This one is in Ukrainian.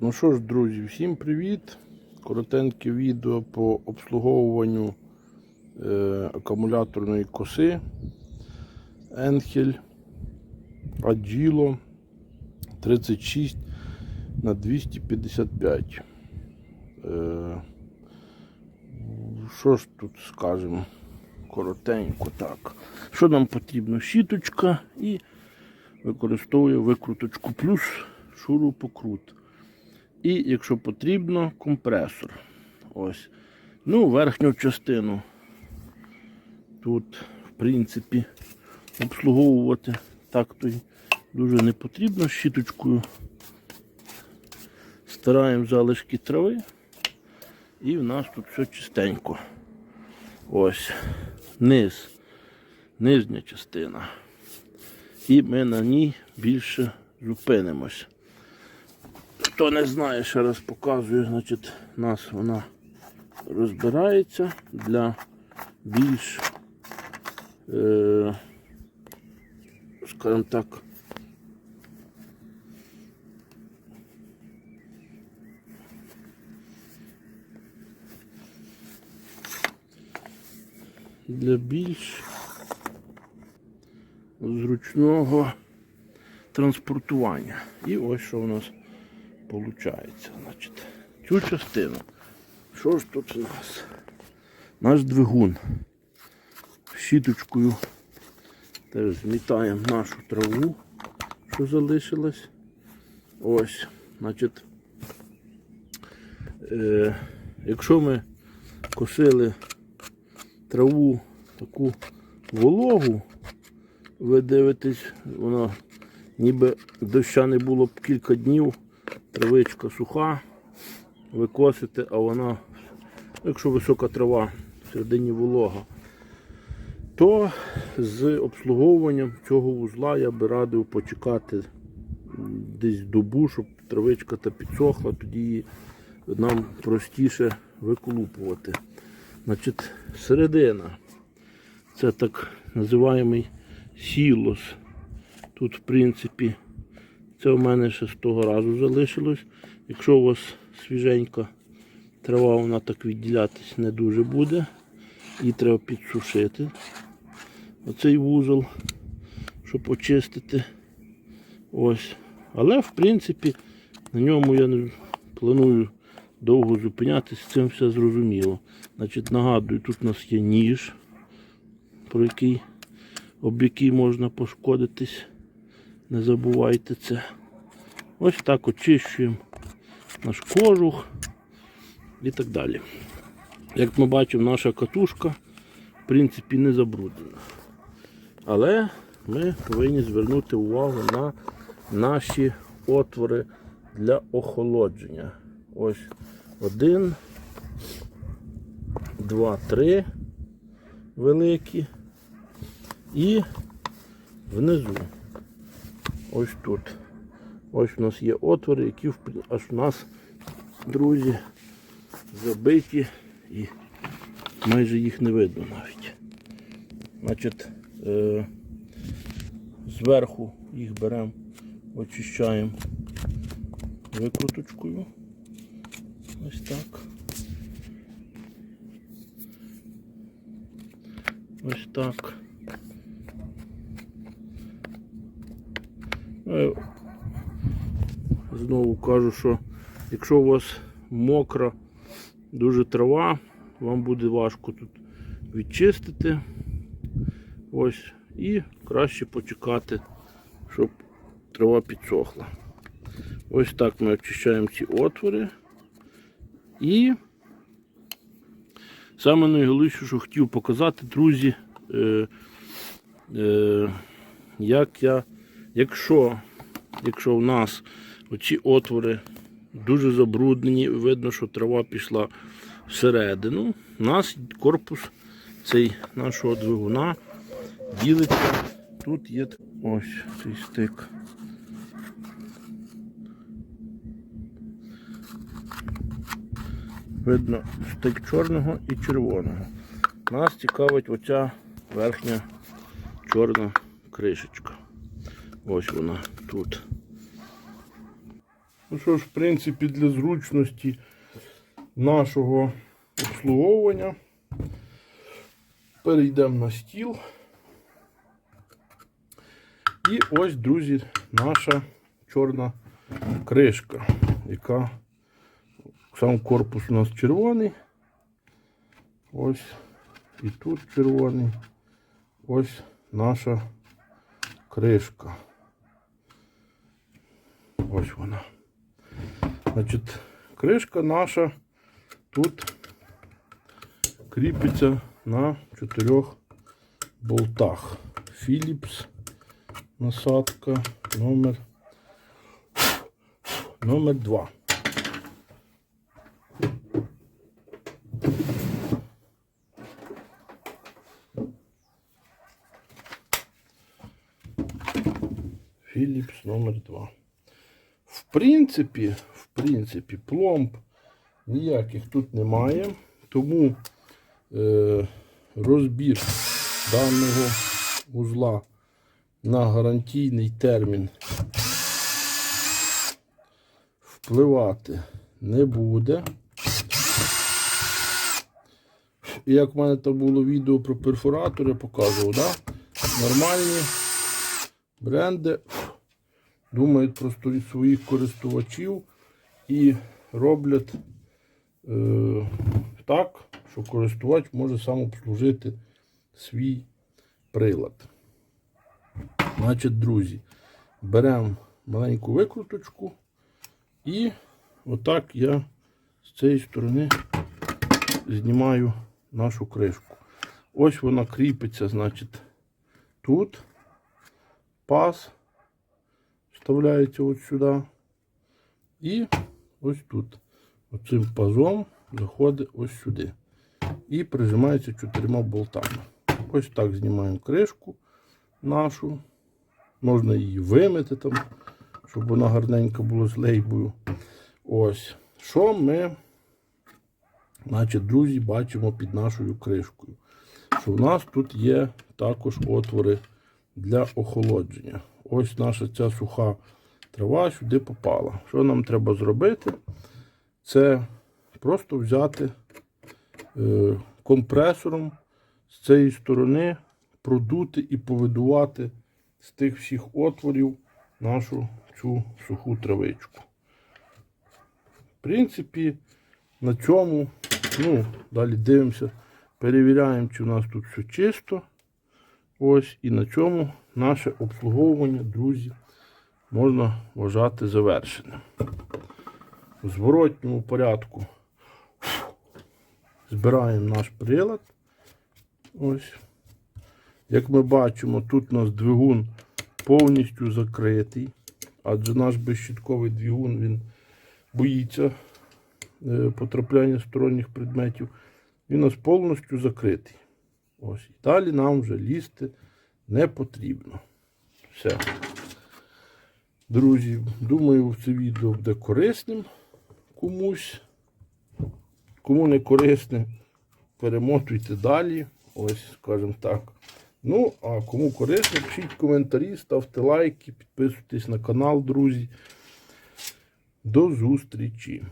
ну що ж, друзі, всім привіт! Коротеньке відео по обслуговуванню е, акумуляторної коси Енхель Agilo 36 на 255. Е, що ж тут скажемо? Коротенько так. Що нам потрібно? Щіточка і використовую викруточку плюс шурупокрут. І, якщо потрібно, компресор. Ось. Ну, верхню частину. Тут, в принципі, обслуговувати так то дуже не потрібно. Щіточкою стараємо залишки трави. І в нас тут все чистенько. Ось. Низ. Нижня частина. І ми на ній більше зупинимось. Хто не знає, ще раз показую, значить, у нас вона розбирається для більш, е, скажімо так, для більш зручного транспортування. І ось що у нас виходить. Значить, цю частину. Що ж тут у нас? Наш двигун. Щіточкою теж змітаємо нашу траву, що залишилась. Ось, значить, е, якщо ми косили траву таку вологу, ви дивитесь, вона ніби доща не було б кілька днів, травичка суха, ви косите, а вона, якщо висока трава всередині волога, то з обслуговуванням цього вузла я би радив почекати десь добу, щоб травичка та підсохла, тоді її нам простіше виколупувати. Значить, середина. Це так називаємий сілос. Тут, в принципі, це у мене ще з того разу залишилось. Якщо у вас свіженька трава, вона так відділятись не дуже буде. Її треба підсушити. Оцей вузол, щоб очистити. Ось. Але, в принципі, на ньому я не планую довго зупинятися, з цим все зрозуміло. Значить, нагадую, тут у нас є ніж, про який, об який можна пошкодитись. Не забувайте це. Ось так очищуємо наш кожух і так далі. Як ми бачимо, наша катушка в принципі не забруднена. Але ми повинні звернути увагу на наші отвори для охолодження. Ось один, два, три великі і внизу. Ось тут. Ось у нас є отвори, які аж у нас, друзі, забиті і майже їх не видно навіть. Значить, е, зверху їх беремо, очищаємо викруточкою. Ось так. Ось так. Знову кажу, що якщо у вас мокра дуже трава, вам буде важко тут відчистити. Ось. І краще почекати, щоб трава підсохла. Ось так ми очищаємо ці отвори. І саме найголовніше, що хотів показати, друзі, е, е, як я, якщо, якщо в нас оці отвори дуже забруднені, видно, що трава пішла всередину, у нас корпус цей нашого двигуна ділиться. Тут є ось цей стик. Видно стик чорного і червоного. Нас цікавить оця верхня чорна кришечка. Ось вона тут. Ну що ж, в принципі, для зручності нашого обслуговування перейдемо на стіл. І ось, друзі, наша чорна кришка, яка сам корпус у нас червоний. Ось і тут червоний. Ось наша кришка. Ось вона. Значить, кришка наша тут кріпиться на чотирьох болтах. Philips насадка номер номер 2. Philips номер 2. Принципі, в принципі, пломб ніяких тут немає, тому е, розбір даного вузла на гарантійний термін впливати не буде. Як в мене там було відео про перфоратор, я показував, да? нормальні бренди думають про сторі- своїх користувачів і роблять е, так, що користувач може сам обслужити свій прилад. Значить, друзі, беремо маленьку викруточку і отак я з цієї сторони знімаю нашу кришку. Ось вона кріпиться, значить, тут паз вставляється от сюди. І ось тут. Оцим пазом заходить ось сюди. І прижимається чотирма болтами. Ось так знімаємо кришку нашу. Можна її вимити там, щоб вона гарненько була з лейбою. Ось. Що ми, значить, друзі, бачимо під нашою кришкою? Що в нас тут є також отвори для охолодження. Ось наша ця суха трава сюди попала. Що нам треба зробити? Це просто взяти е, компресором з цієї сторони, продути і повидувати з тих всіх отворів нашу цю суху травичку. В принципі, на цьому, ну, далі дивимося, перевіряємо, чи у нас тут все чисто. Ось і на цьому наше обслуговування, друзі, можна вважати завершеним. У зворотньому порядку збираємо наш прилад. Ось. Як ми бачимо, тут у нас двигун повністю закритий, адже наш безщитковий двигун він боїться е, потрапляння сторонніх предметів. Він у нас повністю закритий. Ось. І далі нам вже лізти не потрібно. Все. Друзі, думаю, це відео буде корисним комусь. Кому не корисне, перемотуйте далі. Ось, скажімо так. Ну, а кому корисно, пишіть коментарі, ставте лайки, підписуйтесь на канал, друзі. До зустрічі!